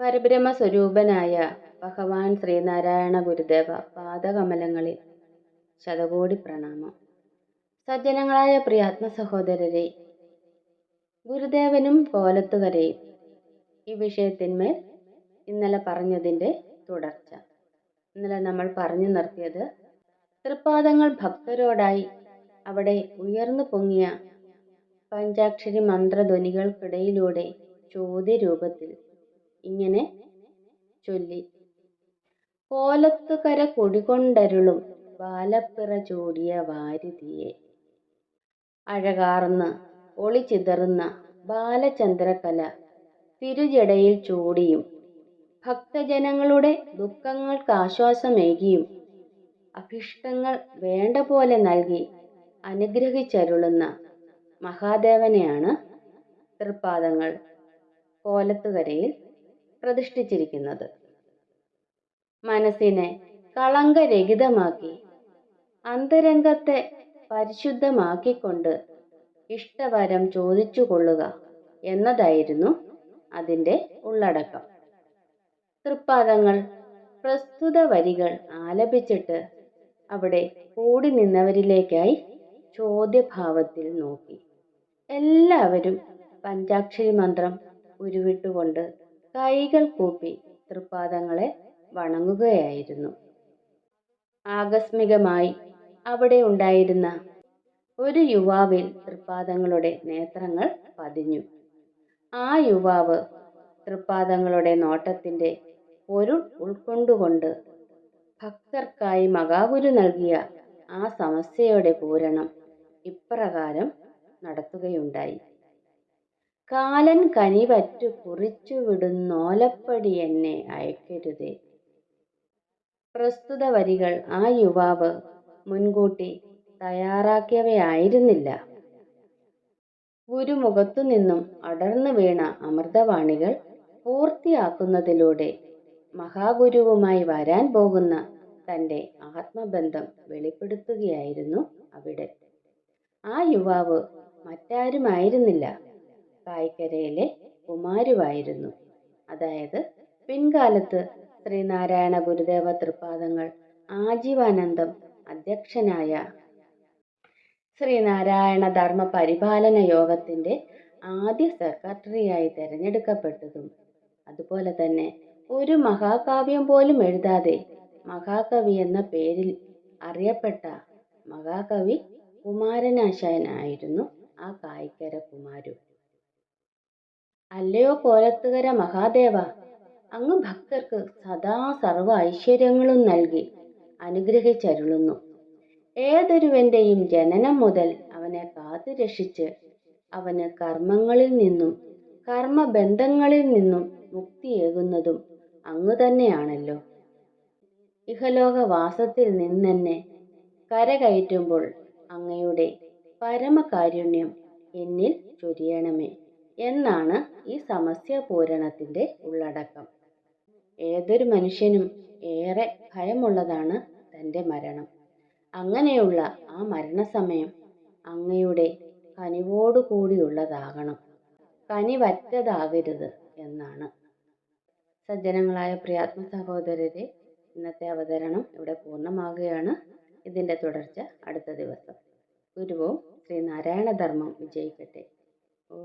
പരബ്രഹ്മ സ്വരൂപനായ ഭഗവാൻ ശ്രീനാരായണ ഗുരുദേവ പാദകമലങ്ങളിൽ ശതകോടി പ്രണാമം. സജ്ജനങ്ങളായ പ്രിയാത്മ സഹോദരരെ ഗുരുദേവനും കോലത്തുകരയും ഈ വിഷയത്തിന്മേൽ ഇന്നലെ പറഞ്ഞതിന്റെ തുടർച്ച. ഇന്നലെ നമ്മൾ പറഞ്ഞു നിർത്തിയത് തൃപ്പാദങ്ങൾ ഭക്തരോടായി അവിടെ ഉയർന്നു പൊങ്ങിയ പഞ്ചാക്ഷരി മന്ത്രധ്വനികൾക്കിടയിലൂടെ ചോദ്യരൂപത്തിൽ ഇങ്ങനെ ചൊല്ലി. കോലത്തുകര കൊടികൊണ്ടരുളും ബാലപ്പിറ ചൂടിയ വാരിധിയെ. അഴകാർന്ന് ഒളിചിതറുന്ന ബാലചന്ദ്രകല തിരുജടയിൽ ചൂടിയും ഭക്തജനങ്ങളുടെ ദുഃഖങ്ങൾക്കാശ്വാസമേകിയും അഭിഷ്ടങ്ങൾ വേണ്ട പോലെ നൽകി അനുഗ്രഹിച്ചരുളുന്ന മഹാദേവനെയാണ് തൃപ്പാദങ്ങൾ കോലത്തുകരയിൽ പ്രതിഷ്ഠിച്ചിരിക്കുന്നത്. മനസ്സിനെ കളങ്കരഹിതമാക്കി അന്തരംഗത്തെ പരിശുദ്ധമാക്കിക്കൊണ്ട് ഇഷ്ടവരം ചോദിച്ചു കൊള്ളുക എന്നതായിരുന്നു അതിന്റെ ഉള്ളടക്കം. തൃപ്പാദങ്ങൾ പ്രസ്തുത വരികൾ ആലപിച്ചിട്ട് അവിടെ കൂടി നിന്നവരിലേക്കായി ചോദ്യഭാവത്തിൽ നോക്കി. എല്ലാവരും പഞ്ചാക്ഷരി മന്ത്രം ഉരുവിട്ടുകൊണ്ട് കൈകൾ കൂപ്പി തൃപ്പാദങ്ങളെ വണങ്ങുകയായിരുന്നു. ആകസ്മികമായി അവിടെ ഉണ്ടായിരുന്ന ഒരു യുവാവിൽ തൃപ്പാദങ്ങളുടെ നേത്രങ്ങൾ പതിഞ്ഞു. ആ യുവാവ് തൃപ്പാദങ്ങളുടെ നോട്ടത്തിന്റെ പൊരുൾ ഉൾക്കൊണ്ടുകൊണ്ട് ഭക്തർക്കായി മഹാഗുരു നൽകിയ ആ സമസ്യയുടെ പൂരണം ഇപ്രകാരം നടത്തുകയുണ്ടായി. കാലൻ കനിവറ്റു കുറിച്ചു വിടുന്നോലപ്പടി എന്നെ അയക്കരുതേ. പ്രസ്തുത വരികൾ ആ യുവാവ് മുൻകൂട്ടി തയ്യാറാക്കിയവയായിരുന്നില്ല. ഗുരുമുഖത്തുനിന്നും അടർന്നു വീണ അമൃതവാണികൾ പൂർത്തിയാക്കുന്നതിലൂടെ മഹാഗുരുവുമായി വരാൻ പോകുന്ന തന്റെ ആത്മബന്ധം വെളിപ്പെടുത്തുകയായിരുന്നു അവിടെ. ആ യുവാവ് മറ്റാരുമായിരുന്നില്ല. കായ്ക്കരയിലെ കുമാരുവായിരുന്നു. അതായത് പിൻകാലത്ത് ശ്രീനാരായണ ഗുരുദേവ തൃപ്പാദങ്ങൾ ആജീവാനന്ദം അധ്യക്ഷനായ ശ്രീനാരായണ ധർമ്മ പരിപാലന യോഗത്തിന്റെ ആദ്യ സെക്രട്ടറിയായി തിരഞ്ഞെടുക്കപ്പെട്ടതും അതുപോലെ തന്നെ ഒരു മഹാകാവ്യം പോലും എഴുതാതെ മഹാകവി എന്ന പേരിൽ അറിയപ്പെട്ട മഹാകവി കുമാരനാശാനായിരുന്നു ആ കായ്ക്കര കുമാരു. അല്ലയോ കോലത്തുകര മഹാദേവ? അങ്ങ് ഭക്തർക്ക് സദാ സർവ ഐശ്വര്യങ്ങളും നൽകി അനുഗ്രഹിച്ചരുളുന്നു. ഏതൊരുവന്റെയും ജനനം മുതൽ അവനെ കാത്തു രക്ഷിച്ച് അവന് കർമ്മങ്ങളിൽ നിന്നും കർമ്മബന്ധങ്ങളിൽ നിന്നും മുക്തിയേകുന്നതും അങ്ങ് തന്നെയാണല്ലോ. ഇഹലോകവാസത്തിൽ നിന്നെന്നെ കരകയറ്റുമ്പോൾ അങ്ങയുടെ പരമകാരുണ്യം എന്നിൽ ചൊരിയണമേ എന്നാണ് ഈ സമസ്യ പൂരണത്തിന്റെ ഉള്ളടക്കം. ഏതൊരു മനുഷ്യനും ഏറെ ഭയമുള്ളതാണ് തന്റെ മരണം. അങ്ങനെയുള്ള ആ മരണസമയം അങ്ങയുടെ കനിവോടുകൂടിയുള്ളതാകണം കനിവറ്റതാകരുത് എന്നാണ്. സജ്ജനങ്ങളായ പ്രിയാത്മ സഹോദരരെ ഇന്നത്തെ അവതരണം ഇവിടെ പൂർണമാകുകയാണ്. ഇതിന്റെ തുടർച്ച അടുത്ത ദിവസം. ഗുരുവോ ശ്രീ നാരായണ ധർമ്മം വിജയിക്കട്ടെ. ഓ